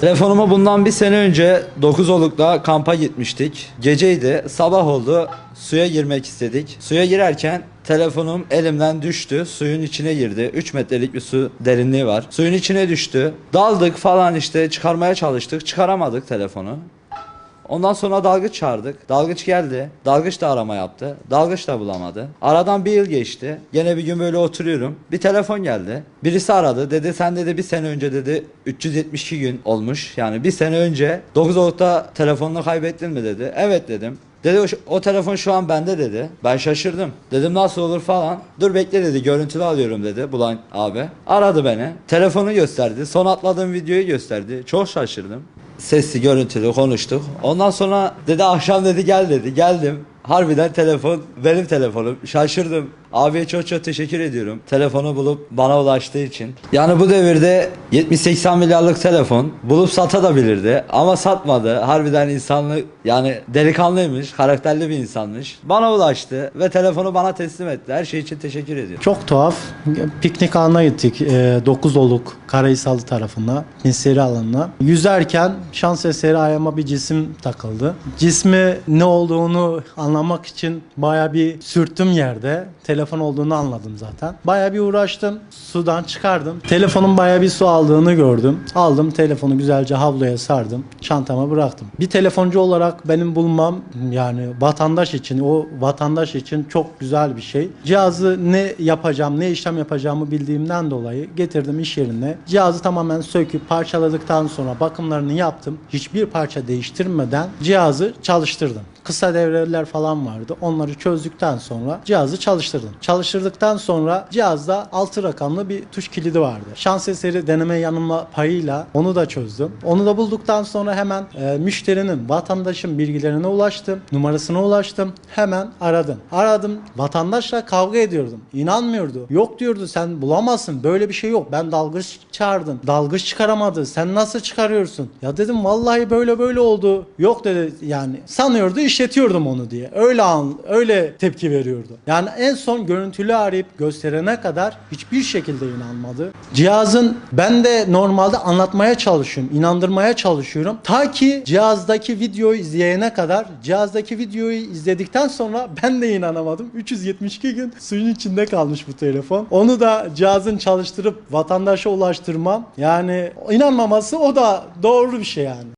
Telefonumu bundan bir sene önce 9 Oluk'ta kampa gitmiştik. Geceydi, sabah oldu. Suya girmek istedik. Suya girerken telefonum elimden düştü. Suyun içine girdi. 3 metrelik bir su derinliği var. Suyun içine düştü. Daldık falan işte çıkarmaya çalıştık. Çıkaramadık telefonu. Ondan sonra dalgıç çağırdık. Dalgıç geldi. Dalgıç da arama yaptı. Dalgıç da bulamadı. Aradan bir yıl geçti. Gene bir gün böyle oturuyorum. Bir telefon geldi. Birisi aradı. Dedi sen dedi bir sene önce dedi 372 gün olmuş. Yani bir sene önce 9 Ocak'ta telefonunu kaybettin mi dedi. Evet dedim. Dedi o, o telefon şu an bende dedi. Ben şaşırdım. Dedim nasıl olur falan. Dur bekle dedi görüntülü alıyorum dedi bulan abi. Aradı beni. Telefonu gösterdi. Son atladığım videoyu gösterdi. Çok şaşırdım. Sesli görüntülü konuştuk. Ondan sonra dedi akşam dedi gel dedi. Geldim. Harbiden telefon benim telefonum. Şaşırdım. Abiye çok çok teşekkür ediyorum. Telefonu bulup bana ulaştığı için. Yani bu devirde 70-80 milyarlık telefon bulup satabilirdi ama satmadı. Harbiden insanlı yani delikanlıymış, karakterli bir insanmış. Bana ulaştı ve telefonu bana teslim etti. Her şey için teşekkür ediyorum. Çok tuhaf. Piknik alanına gittik. E, 9 oluk Karahisalı tarafına. Pinseri alanına. Yüzerken şans eseri ayağıma bir cisim takıldı. Cismi ne olduğunu anlamak için baya bir sürttüm yerde. Telefon olduğunu anladım zaten. Baya bir uğraştım. Sudan çıkardım. Telefonun baya bir su aldığını gördüm. Aldım telefonu güzelce havluya sardım. Çantama bıraktım. Bir telefoncu olarak benim bulmam yani vatandaş için o vatandaş için çok güzel bir şey. Cihazı ne yapacağım, ne işlem yapacağımı bildiğimden dolayı getirdim iş yerine. Cihazı tamamen söküp parçaladıktan sonra bakımlarını yaptım. Hiçbir parça değiştirmeden cihazı çalıştırdım. Kısa devreler falan vardı. Onları çözdükten sonra cihazı çalıştırdım. Çalıştırdıktan sonra cihazda 6 rakamlı bir tuş kilidi vardı. Şans eseri deneme yanılma payıyla onu da çözdüm. Onu da bulduktan sonra hemen e, müşterinin, vatandaşın bilgilerine ulaştım. Numarasına ulaştım. Hemen aradım. Aradım. Vatandaşla kavga ediyordum. İnanmıyordu. Yok diyordu sen bulamazsın. Böyle bir şey yok. Ben dalgıç çağırdım. Dalgıç çıkaramadı. Sen nasıl çıkarıyorsun? Ya dedim vallahi böyle böyle oldu. Yok dedi yani. Sanıyordu işletiyordum onu diye. Öyle an, öyle tepki veriyordu. Yani en son görüntülü arayıp gösterene kadar hiçbir şekilde inanmadı. Cihazın ben de normalde anlatmaya çalışıyorum, inandırmaya çalışıyorum. Ta ki cihazdaki videoyu izleyene kadar cihazdaki videoyu izledikten sonra ben de inanamadım. 372 gün suyun içinde kalmış bu telefon. Onu da cihazın çalıştırıp vatandaşa ulaştırmam yani inanmaması o da doğru bir şey yani.